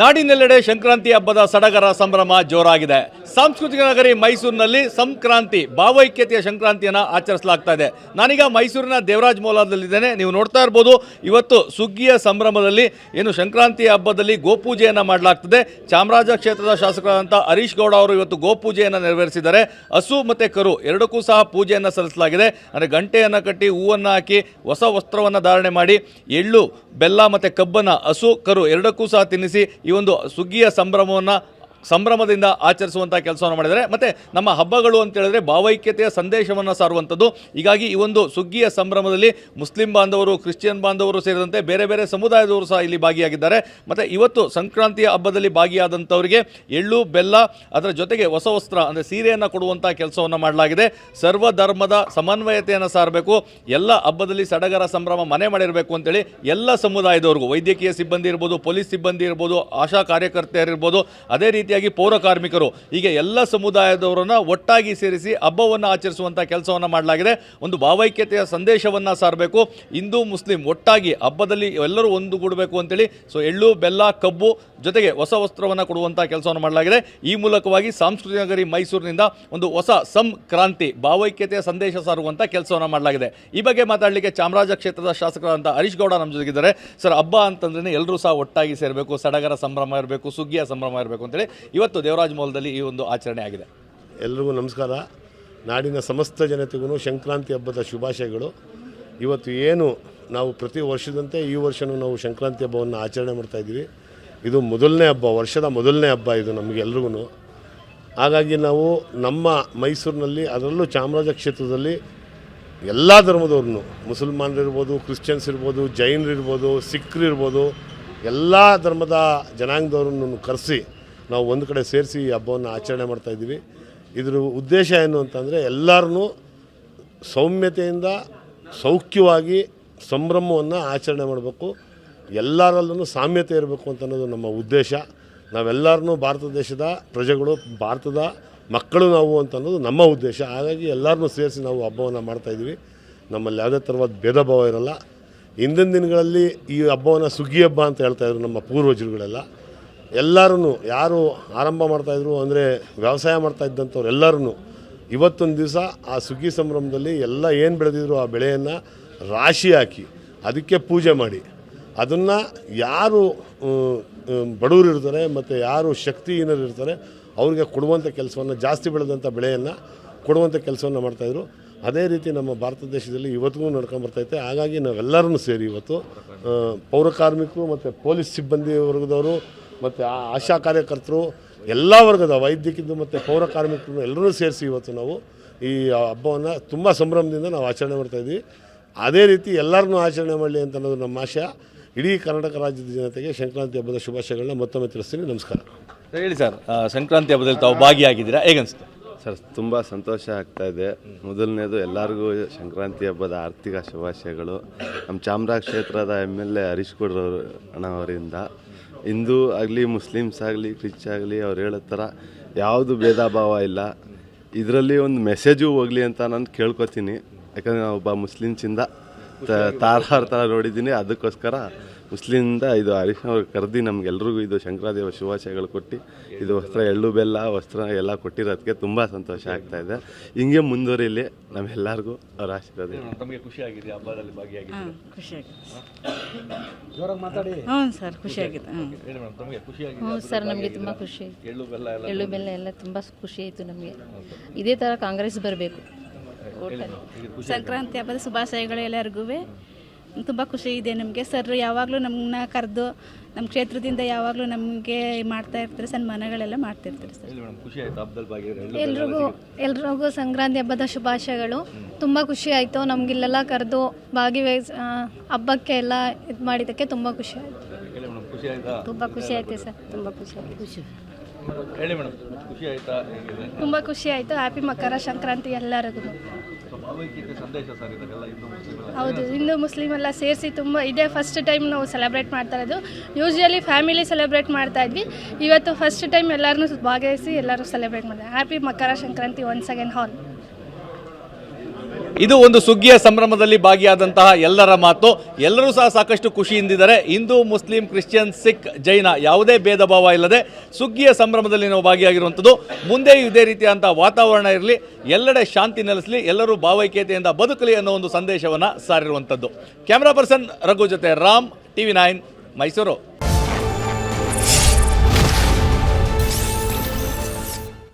ನಾಡಿನೆಲ್ಲೆಡೆ ಸಂಕ್ರಾಂತಿ ಹಬ್ಬದ ಸಡಗರ ಸಂಭ್ರಮ ಜೋರಾಗಿದೆ. ಸಾಂಸ್ಕೃತಿಕ ನಗರಿ ಮೈಸೂರಿನಲ್ಲಿ ಸಂಕ್ರಾಂತಿ, ಭಾವೈಕ್ಯತೆಯ ಸಂಕ್ರಾಂತಿಯನ್ನು ಆಚರಿಸಲಾಗ್ತಾ ಇದೆ. ನಾನೀಗ ಮೈಸೂರಿನ ದೇವರಾಜ್ ಮೌಲಾದಲ್ಲಿದ್ದೇನೆ. ನೀವು ನೋಡ್ತಾ ಇರ್ಬೋದು, ಇವತ್ತು ಸುಗ್ಗಿಯ ಸಂಭ್ರಮದಲ್ಲಿ ಏನು ಸಂಕ್ರಾಂತಿ ಹಬ್ಬದಲ್ಲಿ ಗೋಪೂಜೆಯನ್ನು ಮಾಡಲಾಗ್ತದೆ. ಚಾಮರಾಜ ಕ್ಷೇತ್ರದ ಶಾಸಕರಾದಂಥ ಹರೀಶ್ ಗೌಡ ಅವರು ಇವತ್ತು ಗೋಪೂಜೆಯನ್ನು ನೆರವೇರಿಸಿದ್ದಾರೆ. ಹಸು ಮತ್ತು ಕರು ಎರಡಕ್ಕೂ ಸಹ ಪೂಜೆಯನ್ನು ಸಲ್ಲಿಸಲಾಗಿದೆ. ಅಂದರೆ ಗಂಟೆಯನ್ನು ಕಟ್ಟಿ ಹೂವನ್ನು ಹಾಕಿ ಹೊಸ ವಸ್ತ್ರವನ್ನು ಧಾರಣೆ ಮಾಡಿ ಎಳ್ಳು, ಬೆಲ್ಲ ಮತ್ತು ಕಬ್ಬನ್ನು ಹಸು, ಕರು ಎರಡಕ್ಕೂ ಸಹ ತಿನ್ನಿಸಿ ಈ ಒಂದು ಸುಗ್ಗಿಯ ಸಂಭ್ರಮವನ್ನು ಸಂಭ್ರಮದಿಂದ ಆಚರಿಸುವಂಥ ಕೆಲಸವನ್ನು ಮಾಡಿದರೆ ಮತ್ತು ನಮ್ಮ ಹಬ್ಬಗಳು ಅಂತ ಹೇಳಿದ್ರೆ ಭಾವೈಕ್ಯತೆಯ ಸಂದೇಶವನ್ನು ಸಾರುವಂಥದ್ದು. ಹೀಗಾಗಿ ಈ ಒಂದು ಸುಗ್ಗಿಯ ಸಂಭ್ರಮದಲ್ಲಿ ಮುಸ್ಲಿಂ ಬಾಂಧವರು, ಕ್ರಿಶ್ಚಿಯನ್ ಬಾಂಧವರು ಸೇರಿದಂತೆ ಬೇರೆ ಬೇರೆ ಸಮುದಾಯದವರು ಸಹ ಇಲ್ಲಿ ಭಾಗಿಯಾಗಿದ್ದಾರೆ. ಮತ್ತು ಇವತ್ತು ಸಂಕ್ರಾಂತಿಯ ಹಬ್ಬದಲ್ಲಿ ಭಾಗಿಯಾದಂಥವರಿಗೆ ಎಳ್ಳು, ಬೆಲ್ಲ, ಅದರ ಜೊತೆಗೆ ಹೊಸ ವಸ್ತ್ರ, ಅಂದರೆ ಸೀರೆಯನ್ನು ಕೊಡುವಂಥ ಕೆಲಸವನ್ನು ಮಾಡಲಾಗಿದೆ. ಸರ್ವ ಧರ್ಮದ ಸಮನ್ವಯತೆಯನ್ನು ಸಾರಬೇಕು. ಎಲ್ಲ ಹಬ್ಬದಲ್ಲಿ ಸಡಗರ ಸಂಭ್ರಮ ಮನೆ ಮಾಡಿರಬೇಕು ಅಂತೇಳಿ ಎಲ್ಲ ಸಮುದಾಯದವ್ರಿಗೂ, ವೈದ್ಯಕೀಯ ಸಿಬ್ಬಂದಿ ಇರ್ಬೋದು, ಪೊಲೀಸ್ ಸಿಬ್ಬಂದಿ ಇರ್ಬೋದು, ಆಶಾ ಕಾರ್ಯಕರ್ತೆಯರಿರ್ಬೋದು, ಅದೇ ರೀತಿಯಾಗಿ ಪೌರ ಕಾರ್ಮಿಕರು ಹೀಗೆ ಎಲ್ಲ ಸಮುದಾಯದವರನ್ನ ಒಟ್ಟಾಗಿ ಸೇರಿಸಿ ಹಬ್ಬವನ್ನು ಆಚರಿಸುವಂಥ ಕೆಲಸವನ್ನು ಮಾಡಲಾಗಿದೆ. ಒಂದು ಭಾವೈಕ್ಯತೆಯ ಸಂದೇಶವನ್ನು ಸಾರಬೇಕು. ಹಿಂದೂ, ಮುಸ್ಲಿಂ ಒಟ್ಟಾಗಿ ಹಬ್ಬದಲ್ಲಿ ಎಲ್ಲರೂ ಒಂದುಗೂಡಬೇಕು ಅಂತೇಳಿ ಸೊ ಎಳ್ಳು, ಬೆಲ್ಲ, ಕಬ್ಬು ಜೊತೆಗೆ ಹೊಸ ವಸ್ತ್ರವನ್ನು ಕೊಡುವಂಥ ಕೆಲಸವನ್ನು ಮಾಡಲಾಗಿದೆ. ಈ ಮೂಲಕವಾಗಿ ಸಾಂಸ್ಕೃತಿಕ ನಗರಿ ಮೈಸೂರಿನಿಂದ ಒಂದು ಹೊಸ ಸಂಕ್ರಾಂತಿ ಭಾವೈಕ್ಯತೆಯ ಸಂದೇಶ ಸಾರುವಂಥ ಕೆಲಸವನ್ನು ಮಾಡಲಾಗಿದೆ. ಈ ಬಗ್ಗೆ ಮಾತಾಡಲಿಕ್ಕೆ ಚಾಮರಾಜ ಕ್ಷೇತ್ರದ ಶಾಸಕರಾದಂಥ ಹರೀಶ್ ಗೌಡ ನಮ್ಮ ಜೊತೆಗಿದ್ದಾರೆ. ಸರ್, ಹಬ್ಬ ಅಂತಂದ್ರೆ ಎಲ್ಲರೂ ಸಹ ಒಟ್ಟಾಗಿ ಸೇರಬೇಕು. ಸಡಗರ ಸಂಭ್ರಮ ಇರಬೇಕು, ಸುಗ್ಗಿಯ ಸಂಭ್ರಮ ಇರಬೇಕು ಅಂತೇಳಿ ಇವತ್ತು ದೇವರಾಜ ಮೌಲದಲ್ಲಿ ಈ ಒಂದು ಆಚರಣೆ ಆಗಿದೆ. ಎಲ್ರಿಗೂ ನಮಸ್ಕಾರ. ನಾಡಿನ ಸಮಸ್ತ ಜನತೆಗೂ ಸಂಕ್ರಾಂತಿ ಹಬ್ಬದ ಶುಭಾಶಯಗಳು. ಇವತ್ತು ಏನು ನಾವು ಪ್ರತಿ ವರ್ಷದಂತೆ ಈ ವರ್ಷವೂ ನಾವು ಸಂಕ್ರಾಂತಿ ಹಬ್ಬವನ್ನು ಆಚರಣೆ ಮಾಡ್ತಾ ಇದ್ದೀವಿ. ಇದು ಮೊದಲನೇ ಹಬ್ಬ, ವರ್ಷದ ಮೊದಲನೇ ಹಬ್ಬ ಇದು ನಮಗೆಲ್ರಿಗೂ ಹಾಗಾಗಿ ನಾವು ನಮ್ಮ ಮೈಸೂರಿನಲ್ಲಿ, ಅದರಲ್ಲೂ ಚಾಮರಾಜ ಕ್ಷೇತ್ರದಲ್ಲಿ ಎಲ್ಲ ಧರ್ಮದವ್ರನ್ನು ಮುಸಲ್ಮಾನರಿರ್ಬೋದು, ಕ್ರಿಶ್ಚಿಯನ್ಸ್ ಇರ್ಬೋದು, ಜೈನರಿರ್ಬೋದು, ಸಿಖ್ರಿರ್ಬೋದು, ಎಲ್ಲ ಧರ್ಮದ ಜನಾಂಗದವ್ರನ್ನು ಕರೆಸಿ ನಾವು ಒಂದು ಕಡೆ ಸೇರಿಸಿ ಈ ಹಬ್ಬವನ್ನು ಆಚರಣೆ ಮಾಡ್ತಾಯಿದ್ದೀವಿ ಇದ್ರ ಉದ್ದೇಶ ಏನು ಅಂತಂದರೆ ಎಲ್ಲರನ್ನೂ ಸೌಮ್ಯತೆಯಿಂದ ಸೌಖ್ಯವಾಗಿ ಸಂಭ್ರಮವನ್ನು ಆಚರಣೆ ಮಾಡಬೇಕು. ಎಲ್ಲರಲ್ಲೂ ಸಾಮ್ಯತೆ ಇರಬೇಕು ಅಂತ ಅನ್ನೋದು ನಮ್ಮ ಉದ್ದೇಶ. ನಾವೆಲ್ಲರನ್ನೂ ಭಾರತ ದೇಶದ ಪ್ರಜೆಗಳು, ಭಾರತದ ಮಕ್ಕಳು ನಾವು ಅಂತ ಅನ್ನೋದು ನಮ್ಮ ಉದ್ದೇಶ. ಹಾಗಾಗಿ ಎಲ್ಲರನ್ನೂ ಸೇರಿಸಿ ನಾವು ಹಬ್ಬವನ್ನು ಮಾಡ್ತಾಯಿದ್ದೀವಿ ನಮ್ಮಲ್ಲಿ ಯಾವುದೇ ಥರವಾದ ಭೇದ ಭಾವ ಇರಲ್ಲ. ಹಿಂದಿನ ದಿನಗಳಲ್ಲಿ ಈ ಹಬ್ಬವನ್ನು ಸುಗ್ಗಿ ಹಬ್ಬ ಅಂತ ಹೇಳ್ತಾಯಿದ್ರು ನಮ್ಮ ಪೂರ್ವಜರುಗಳೆಲ್ಲ. ಎಲ್ಲರೂ ಯಾರು ಆರಂಭ ಮಾಡ್ತಾಯಿದ್ರು ಅಂದರೆ ವ್ಯವಸಾಯ ಮಾಡ್ತಾ ಇದ್ದಂಥವ್ರು ಎಲ್ಲರೂ ಇವತ್ತೊಂದು ದಿವಸ ಆ ಸುಗ್ಗಿ ಸಂಭ್ರಮದಲ್ಲಿ ಎಲ್ಲ ಏನು ಬೆಳೆದಿದ್ರು ಆ ಬೆಳೆಯನ್ನು ರಾಶಿ ಹಾಕಿ, ಅದಕ್ಕೆ ಪೂಜೆ ಮಾಡಿ. ಅದನ್ನು ಯಾರು ಬಡವರು ಇರ್ತಾರೆ ಮತ್ತು ಯಾರು ಶಕ್ತಿಹೀನರು ಇರ್ತಾರೆ, ಅವ್ರಿಗೆ ಕೊಡುವಂಥ ಕೆಲಸವನ್ನು, ಜಾಸ್ತಿ ಬೆಳೆದಂಥ ಬೆಳೆಯನ್ನು ಕೊಡುವಂಥ ಕೆಲಸವನ್ನು ಮಾಡ್ತಾಯಿದ್ರು ಅದೇ ರೀತಿ ನಮ್ಮ ಭಾರತ ದೇಶದಲ್ಲಿ ಇವತ್ತಿಗೂ ನಡ್ಕೊಂಬರ್ತೈತೆ ಹಾಗಾಗಿ ನಾವೆಲ್ಲರೂ ಸೇರಿ ಇವತ್ತು ಪೌರಕಾರ್ಮಿಕರು ಪೌರ ಮತ್ತು ಪೊಲೀಸ್ ಸಿಬ್ಬಂದಿ ವರ್ಗದವರು ಮತ್ತು ಆ- ಆಶಾ ಕಾರ್ಯಕರ್ತರು ಎಲ್ಲ ವರ್ಗದ ವೈದ್ಯಕಿದ್ದು ಮತ್ತು ಪೌರ ಕಾರ್ಮಿಕರು ಎಲ್ಲರೂ ಸೇರಿಸಿ ಇವತ್ತು ನಾವು ಈ ಹಬ್ಬವನ್ನು ತುಂಬ ಸಂಭ್ರಮದಿಂದ ನಾವು ಆಚರಣೆ ಮಾಡ್ತಾಯಿದ್ವಿ ಅದೇ ರೀತಿ ಎಲ್ಲರನ್ನೂ ಆಚರಣೆ ಮಾಡಲಿ ಅಂತ ಅನ್ನೋದು ನಮ್ಮ ಆಶಯ. ಇಡೀ ಕರ್ನಾಟಕ ರಾಜ್ಯದ ಜನತೆಗೆ ಸಂಕ್ರಾಂತಿ ಹಬ್ಬದ ಶುಭಾಶಯಗಳನ್ನ ಮತ್ತೊಮ್ಮೆ ತಿಳಿಸ್ತೀನಿ. ನಮಸ್ಕಾರ. ಹೇಳಿ ಸರ್. ಸಂಕ್ರಾಂತಿ ಹಬ್ಬದಲ್ಲಿ ತಾವು ಭಾಗಿಯಾಗಿದ್ದೀರಾ? ಹೇಗನ್ಸುತ್ತೆ? ಸರ್, ತುಂಬ ಸಂತೋಷ ಆಗ್ತಾ ಇದೆ. ಮೊದಲನೇದು ಎಲ್ಲರಿಗೂ ಸಂಕ್ರಾಂತಿ ಹಬ್ಬದ ಆರ್ಥಿಕ ಶುಭಾಶಯಗಳು. ನಮ್ಮ ಚಾಮರಾಜ ಕ್ಷೇತ್ರದ ಎಂ ಎಲ್ ಎ ಹರೀಶ್ ಗೌಡ್ರವರು ಅಣ್ಣವರಿಂದ ಹಿಂದೂ ಆಗಲಿ, ಮುಸ್ಲಿಮ್ಸ್ ಆಗಲಿ ಕ್ರಿಚ್ ಆಗಲಿ, ಅವ್ರು ಹೇಳೋ ಥರ ಯಾವುದು ಭೇದ ಭಾವ ಇಲ್ಲ. ಇದರಲ್ಲಿ ಒಂದು ಮೆಸೇಜು ಹೋಗಲಿ ಅಂತ ನಾನು ಕೇಳ್ಕೊತೀನಿ. ಯಾಕಂದರೆ ಒಬ್ಬ ಮುಸ್ಲಿಮ್ಸಿಂದ ತಾರಾರ ಥರ ನೋಡಿದ್ದೀನಿ. ಅದಕ್ಕೋಸ್ಕರ ಮುಸ್ಲಿಂದ ಇದು ಹರೀಶ್ ಅವ್ರು ಕರೆದು ನಮಗೆಲ್ರಿಗೂ ಇದು ಶಂಕರಾದೇವ ಶುಭಾಶಯಗಳು ಕೊಟ್ಟು ಇದು ವಸ್ತ್ರ ಎಳ್ಳು ಬೆಲ್ಲ ವಸ್ತ್ರ ಎಲ್ಲ ಕೊಟ್ಟಿರೋದಕ್ಕೆ ತುಂಬ ಸಂತೋಷ ಆಗ್ತಾ ಇದೆ. ಹಿಂಗೆ ಮುಂದುವರಿಲಿ. ನಮ್ಮೆಲ್ಲರಿಗೂ ಅವ್ರ ಆಶೀರ್ವಾದ ಇರ್ಲಿ. ತಮಗೆ ಖುಷಿ ಆಗಿದೆ. ಹಬ್ಬದಲ್ಲಿ ಖುಷಿಯಾಗಿದೆ ಹ್ಞೂ ಸರ್ ಖುಷಿಯಾಗಿದೆ ಹ್ಞೂ ಸರ್ ನಮಗೆ ತುಂಬ ಖುಷಿ. ಎಳ್ಳು ಬೆಲ್ಲ ಎಲ್ಲ ತುಂಬ ಖುಷಿ ಆಯಿತು ನಮಗೆ. ಇದೇ ಥರ ಕಾಂಗ್ರೆಸ್ ಬರಬೇಕು. ಸಂಕ್ರಾಂತಿ ಹಬ್ಬದ ಶುಭಾಶಯಗಳು ಎಲ್ಲರಿಗೂ ತುಂಬ ಖುಷಿ ಇದೆ ನಮಗೆ. ಸರ್ ಯಾವಾಗಲೂ ನಮ್ಮನ್ನ ಕರೆದು ನಮ್ಮ ಕ್ಷೇತ್ರದಿಂದ ಯಾವಾಗಲೂ ನಮಗೆ ಮಾಡ್ತಾ ಇರ್ತಾರೆ ಸನ್ಮಾನಗಳೆಲ್ಲ ಸರ್. ಹಬ್ಬದಲ್ಲಿ ಭಾಗಿಯಾಗಿದ್ರೆ ಎಳ್ಳು ಎಲ್ರಿಗೂ ಎಲ್ರಿಗೂ ಸಂಕ್ರಾಂತಿ ಹಬ್ಬದ ಶುಭಾಶಯಗಳು. ತುಂಬ ಖುಷಿ ಆಯಿತು. ನಮಗಿಲ್ಲೆಲ್ಲ ಕರೆದು ಭಾಗಿವಹಿಸ್ ಹಬ್ಬಕ್ಕೆ ಎಲ್ಲ ಇದು ಮಾಡಿದ್ದಕ್ಕೆ ತುಂಬ ಖುಷಿ ಆಯ್ತಾ. ತುಂಬ ಖುಷಿ ಆಯಿತು ಸರ್. ತುಂಬ ಖುಷಿ ಆಯಿತು. ಖುಷಿ ಹೇಳಿ ಮೇಡಮ್ ಖುಷಿ ಆಯ್ತಾ? ಹೇಗಿದೆ ತುಂಬ ಖುಷಿ ಆಯಿತು. ಹ್ಯಾಪಿ ಮಕರ ಸಂಕ್ರಾಂತಿ ಎಲ್ಲರಿಗೂ. ಸೊ ಭಾವೈಕ್ಯತೆ ಸಂದೇಶ ಸರ್ ಇದಕ್ಕೆಲ್ಲ ಹಿಂದೂ ಮುಸ್ಲಿಂ ಹೌದು ಹಿಂದೂ ಮುಸ್ಲಿಂ ಎಲ್ಲ ಸೇರಿಸಿ ತುಂಬ ಇದೇ ಫಸ್ಟ್ ಟೈಮ್ ನಾವು ಸೆಲೆಬ್ರೇಟ್ ಮಾಡ್ತಾ ಇರೋದು. ಯೂಶ್ವಲಿ ಫ್ಯಾಮಿಲಿ ಸೆಲೆಬ್ರೇಟ್ ಮಾಡ್ತಾ ಇದ್ವಿ. ಇವತ್ತು ಫಸ್ಟ್ ಟೈಮ್ ಎಲ್ಲರನ್ನೂ ಭಾಗವಹಿಸಿ ಎಲ್ಲರೂ ಸೆಲೆಬ್ರೇಟ್ ಮಾಡಿದೆ. Happy Makar Sankranti once again ಹಾಲ್ ಇದು ಒಂದು ಸುಗ್ಗಿಯ ಸಂಭ್ರಮದಲ್ಲಿ ಭಾಗಿಯಾದಂತಹ ಎಲ್ಲರ ಮಾತು. ಎಲ್ಲರೂ ಸಹ ಸಾಕಷ್ಟು ಖುಷಿಯಿಂದಿದ್ದಾರೆ. ಹಿಂದೂ, ಮುಸ್ಲಿಂ, ಕ್ರಿಶ್ಚಿಯನ್, ಸಿಖ್, ಜೈನ ಯಾವುದೇ ಭೇದ ಭಾವ ಇಲ್ಲದೆ ಸುಗ್ಗಿಯ ಸಂಭ್ರಮದಲ್ಲಿ ನಾವು ಭಾಗಿಯಾಗಿರುವಂಥದ್ದು. ಮುಂದೆ ಇದೇ ರೀತಿಯಾದಂಥ ವಾತಾವರಣ ಇರಲಿ, ಎಲ್ಲೆಡೆ ಶಾಂತಿ ನೆಲೆಸಲಿ, ಎಲ್ಲರೂ ಭಾವೈಕ್ಯತೆಯಿಂದ ಬದುಕಲಿ ಅನ್ನೋ ಒಂದು ಸಂದೇಶವನ್ನು ಸಾರಿರುವಂಥದ್ದು. ಕ್ಯಾಮ್ರಾ ಪರ್ಸನ್ ರಘು ಜೊತೆ ರಾಮ್, ಟಿವಿ ನೈನ್, ಮೈಸೂರು.